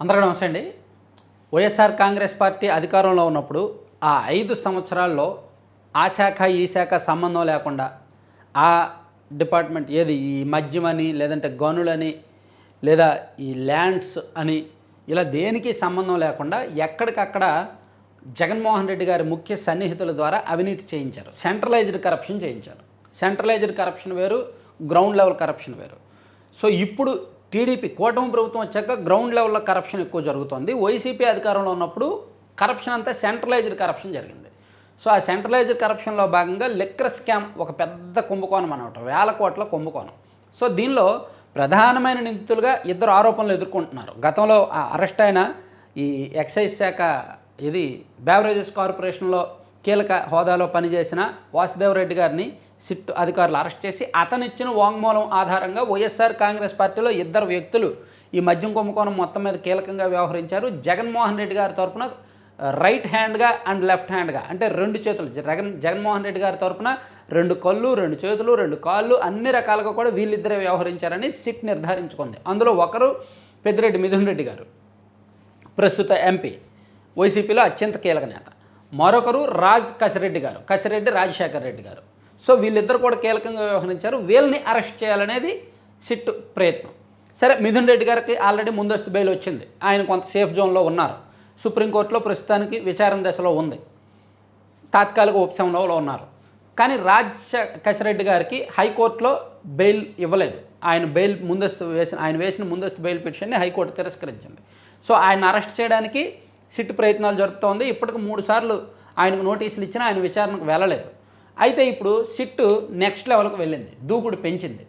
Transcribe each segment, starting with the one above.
అందరికీ నమస్తే అండి. వైఎస్ఆర్ కాంగ్రెస్ పార్టీ అధికారంలో ఉన్నప్పుడు ఆ ఐదు సంవత్సరాల్లో ఆ శాఖ ఈ శాఖ సంబంధం లేకుండా ఆ డిపార్ట్మెంట్ ఏది ఈ మద్యమని లేదంటే గనులని లేదా ఈ ల్యాండ్స్ అని ఇలా దేనికి సంబంధం లేకుండా ఎక్కడికక్కడ జగన్మోహన్ రెడ్డి గారి ముఖ్య సన్నిహితుల ద్వారా అవినీతి చేయించారు. సెంట్రలైజ్డ్ కరప్షన్ చేయించారు. సెంట్రలైజ్డ్ కరప్షన్ వేరు గ్రౌండ్ లెవెల్ కరప్షన్ వేరు. సో ఇప్పుడు టీడీపీ కూటమి ప్రభుత్వం వచ్చాక గ్రౌండ్ లెవెల్లో కరప్షన్ ఎక్కువ జరుగుతుంది. వైసీపీ అధికారంలో ఉన్నప్పుడు కరప్షన్ అంతా సెంట్రలైజ్డ్ కరప్షన్ జరిగింది. సో ఆ సెంట్రలైజ్డ్ కరప్షన్లో భాగంగా లిక్కర్ స్కామ్ ఒక పెద్ద కుంభకోణం అనమాట వేల కోట్ల కుంభకోణం. సో దీనిలో ప్రధానమైన నిందితులుగా ఇద్దరు ఆరోపణలు ఎదుర్కొంటున్నారు. గతంలో ఆ అరెస్ట్ అయిన ఈ ఎక్సైజ్ శాఖ ఇది బ్యావరేజెస్ కార్పొరేషన్లో కీలక హోదాలో పనిచేసిన వాసుదేవరెడ్డి గారిని సిట్ అధికారులు అరెస్ట్ చేసి అతనిచ్చిన వాంగ్మూలం ఆధారంగా వైఎస్ఆర్ కాంగ్రెస్ పార్టీలో ఇద్దరు వ్యక్తులు ఈ మద్యం కుంభకోణం మొత్తం మీద కీలకంగా వ్యవహరించారు. జగన్మోహన్ రెడ్డి గారి తరపున రైట్ హ్యాండ్గా అండ్ లెఫ్ట్ హ్యాండ్గా అంటే రెండు చేతులు. జగన్ జగన్మోహన్ రెడ్డి గారి తరపున రెండు కళ్ళు రెండు చేతులు రెండు కాళ్ళు అన్ని రకాలుగా కూడా వీళ్ళిద్దరే వ్యవహరించారని సిట్ నిర్ధారించుకుంది. అందులో ఒకరు పెద్దిరెడ్డి మిథున్ రెడ్డి గారు ప్రస్తుత ఎంపీ. వైసీపీలో అత్యంత కీలక నేత. మరొకరు రాజ్ కసిరెడ్డి గారు కసిరెడ్డి రాజశేఖర్ రెడ్డి గారు. సో వీళ్ళిద్దరు కూడా కీలకంగా వ్యవహరించారు. వీళ్ళని అరెస్ట్ చేయాలనేది సిట్ ప్రయత్నం. సరే మిథున్ రెడ్డి గారికి ఆల్రెడీ ముందస్తు బెయిల్ వచ్చింది. ఆయన కొంత సేఫ్ జోన్లో ఉన్నారు. సుప్రీంకోర్టులో ప్రస్తుతానికి విచారణ దశలో ఉంది. తాత్కాలిక ఉపశమనంలో ఉన్నారు. కానీ రాజ్ కశిరెడ్డి గారికి హైకోర్టులో బెయిల్ ఇవ్వలేదు. ఆయన బెయిల్ ముందస్తు వేసిన ఆయన వేసిన ముందస్తు బెయిల్ పిటిషన్ని హైకోర్టు తిరస్కరించింది. సో ఆయన అరెస్ట్ చేయడానికి సిట్ ప్రయత్నాలు జరుపుతోంది. ఇప్పటికి మూడు సార్లు ఆయనకు నోటీసులు ఇచ్చినా ఆయన విచారణకు వెళ్ళలేదు. అయితే ఇప్పుడు సిట్ నెక్స్ట్ లెవెల్కి వెళ్ళింది దూకుడు పెంచింది.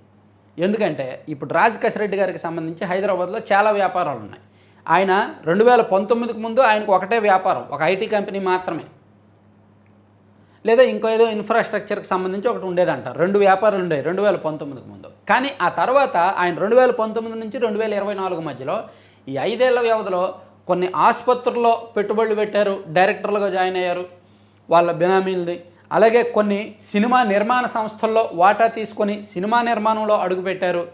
ఎందుకంటే ఇప్పుడు రాజ్ కసిరెడ్డి గారికి సంబంధించి హైదరాబాద్లో చాలా వ్యాపారాలు ఉన్నాయి. ఆయన రెండు వేల పంతొమ్మిదికి ముందు ఆయనకు ఒకటే వ్యాపారం ఒక ఐటీ కంపెనీ మాత్రమే. లేదా ఇంకో ఏదో ఇన్ఫ్రాస్ట్రక్చర్కి సంబంధించి ఒకటి ఉండేదంట రెండు వ్యాపారాలు ఉండేవి రెండు వేల పంతొమ్మిదికి ముందు. కానీ ఆ తర్వాత ఆయన రెండు వేల పంతొమ్మిది నుంచి రెండు వేల ఇరవై నాలుగు మధ్యలో ఈ ఐదేళ్ళ వ్యవధిలో కొన్ని ఆసుపత్రుల్లో పెట్టుబడులు పెట్టారు డైరెక్టర్లుగా జాయిన్ అయ్యారు. వాళ్ళ బినామీలది అలాగే కొన్ని సినిమా నిర్మాణ సంస్థల్లో వాటా తీసుకొని సినిమా నిర్మాణంలో అడుగుపెట్టారు.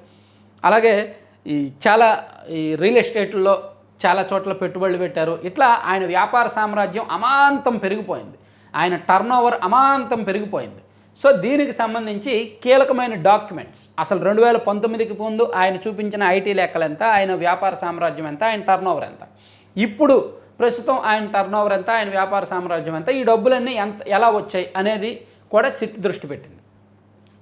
అలాగే ఈ చాలా ఈ రియల్ ఎస్టేట్లో చాలా చోట్ల పెట్టుబడులు పెట్టారు. ఇట్లా ఆయన వ్యాపార సామ్రాజ్యం అమాంతం పెరిగిపోయింది. ఆయన టర్న్ ఓవర్ అమాంతం పెరిగిపోయింది. సో దీనికి సంబంధించి కీలకమైన డాక్యుమెంట్స్ అసలు రెండు వేల పంతొమ్మిదికి ముందు ఆయన చూపించిన ఐటీ లెక్కలు ఎంత? ఆయన వ్యాపార సామ్రాజ్యం ఎంత? ఆయన టర్న్ ఓవర్ ఎంత? ఇప్పుడు ప్రస్తుతం ఆయన టర్న్ ఓవర్ ఎంత ఆయన వ్యాపార సామ్రాజ్యం ఎంత ఈ డబ్బులన్నీ ఎంత ఎలా వచ్చాయి అనేది కూడా సిట్ దృష్టి పెట్టింది.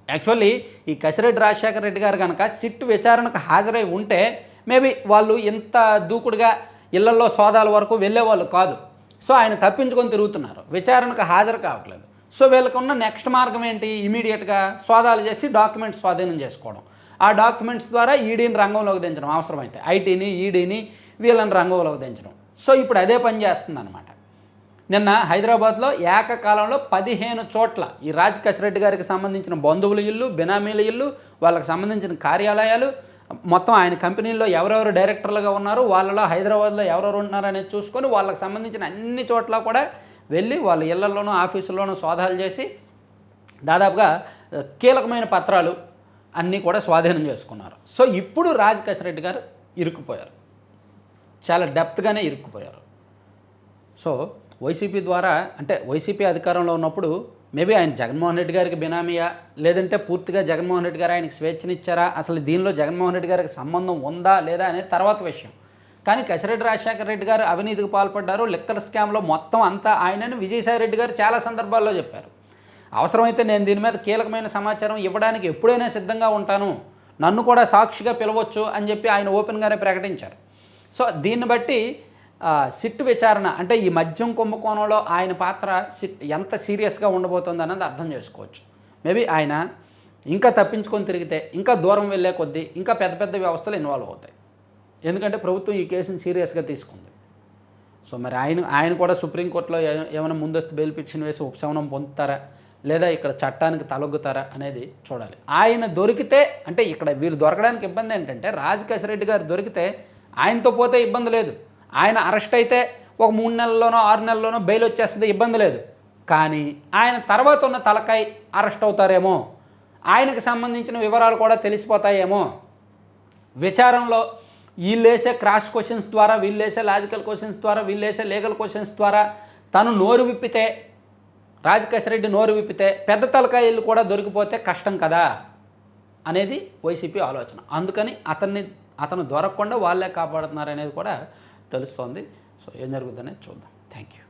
యాక్చువల్లీ ఈ కసిరెడ్డి రాజశేఖర రెడ్డి గారు కనుక సిట్ విచారణకు హాజరై ఉంటే మేబీ వాళ్ళు ఇంత దూకుడుగా ఇళ్ళలో సోదాల వరకు వెళ్ళేవాళ్ళు కాదు. సో ఆయన తప్పించుకొని తిరుగుతున్నారు. విచారణకు హాజరు కావట్లేదు. సో వీళ్ళకున్న నెక్స్ట్ మార్గం ఏంటి? ఇమీడియట్గా సోదాలు చేసి డాక్యుమెంట్స్ స్వాధీనం చేసుకోవడం. ఆ డాక్యుమెంట్స్ ద్వారా ఈడీని రంగంలోకి దించడం అవసరమైతే. ఐటీని ఈడీని వీళ్ళని రంగంలోకి దించడం. సో ఇప్పుడు అదే పని చేస్తుంది అనమాట నిన్న హైదరాబాద్లో ఏకకాలంలో పదిహేను చోట్ల ఈ రాజ్ కసిరెడ్డి గారికి సంబంధించిన బంధువుల ఇల్లు బినామీల ఇల్లు వాళ్ళకి సంబంధించిన కార్యాలయాలు మొత్తం ఆయన కంపెనీల్లో ఎవరెవరు డైరెక్టర్లుగా ఉన్నారు వాళ్ళలో హైదరాబాద్లో ఎవరెవరు ఉన్నారు అనేది చూసుకొని వాళ్ళకి సంబంధించిన అన్ని చోట్ల కూడా వెళ్ళి వాళ్ళ ఇళ్ళలోనూ ఆఫీసుల్లోనూ సోదాలు చేసి దాదాపుగా కీలకమైన పత్రాలు అన్నీ కూడా స్వాధీనం చేసుకున్నారు. సో ఇప్పుడు రాజ్ కసిరెడ్డి గారు ఇరుక్కుపోయారు. చాలా డెప్త్గానే ఇరుక్కుపోయారు. సో వైసీపీ ద్వారా అంటే వైసీపీ అధికారంలో ఉన్నప్పుడు మేబీ ఆయన జగన్మోహన్ రెడ్డి గారికి బినామీయా? లేదంటే పూర్తిగా జగన్మోహన్ రెడ్డి గారు ఆయనకి స్వేచ్ఛనిచ్చారా? అసలు దీనిలో జగన్మోహన్ రెడ్డి గారికి సంబంధం ఉందా లేదా అనేది తర్వాత విషయం. కానీ కసిరెడ్డి రాజశేఖర రెడ్డి గారు అవినీతికి పాల్పడ్డారు. లిక్కర్ స్కామ్లో మొత్తం అంతా ఆయనని విజయసాయి రెడ్డి గారు చాలా సందర్భాల్లో చెప్పారు. అవసరమైతే నేను దీని మీద కీలకమైన సమాచారం ఇవ్వడానికి ఎప్పుడైనా సిద్ధంగా ఉంటాను. నన్ను కూడా సాక్షిగా పిలవచ్చు అని చెప్పి ఆయన ఓపెన్గానే ప్రకటించారు. సో దీన్ని బట్టి సిట్ విచారణ అంటే ఈ మద్యం కుంభకోణంలో ఆయన పాత్ర సిట్ ఎంత సీరియస్గా ఉండబోతుంది అన్నది అర్థం చేసుకోవచ్చు. మేబీ ఆయన ఇంకా తప్పించుకొని తిరిగితే ఇంకా దూరం వెళ్ళే కొద్దీ ఇంకా పెద్ద పెద్ద వ్యవస్థలు ఇన్వాల్వ్ అవుతాయి. ఎందుకంటే ప్రభుత్వం ఈ కేసుని సీరియస్గా తీసుకుంది. సో మరి ఆయన ఆయన కూడా సుప్రీంకోర్టులో ఏమైనా ముందస్తు బెయిల్ పిటిషన్ వేసి ఉపశమనం పొందుతారా? లేదా ఇక్కడ చట్టానికి తలొగ్గుతారా అనేది చూడాలి. ఆయన దొరికితే అంటే ఇక్కడ వీరు దొరకడానికి ఇబ్బంది ఏంటంటే రాజకేశ్వర రెడ్డి గారు దొరికితే ఆయనతో పోతే ఇబ్బంది లేదు. ఆయన అరెస్ట్ అయితే ఒక మూడు నెలల్లోనో ఆరు నెలల్లోనో బెయిల్ వచ్చేస్తుంది ఇబ్బంది లేదు. కానీ ఆయన తర్వాత ఉన్న తలకాయ అరెస్ట్ అవుతారేమో ఆయనకు సంబంధించిన వివరాలు కూడా తెలిసిపోతాయేమో. విచారంలో వీళ్ళు వేసే క్రాస్ క్వశ్చన్స్ ద్వారా వీళ్ళు వేసే లాజికల్ క్వశ్చన్స్ ద్వారా వీళ్ళు వేసే లీగల్ క్వశ్చన్స్ ద్వారా తను నోరు విప్పితే రాజకేశ్ రెడ్డి నోరు విప్పితే పెద్ద తలకాయలు కూడా దొరికిపోతే కష్టం కదా అనేది వైసీపీ ఆలోచన. అందుకని అతన్ని అతను దొరకకుండా వాళ్ళే కాపాడుతున్నారు అనేది కూడా తెలుస్తోంది. సో ఏం జరుగుతుందనేది చూద్దాం. Thank you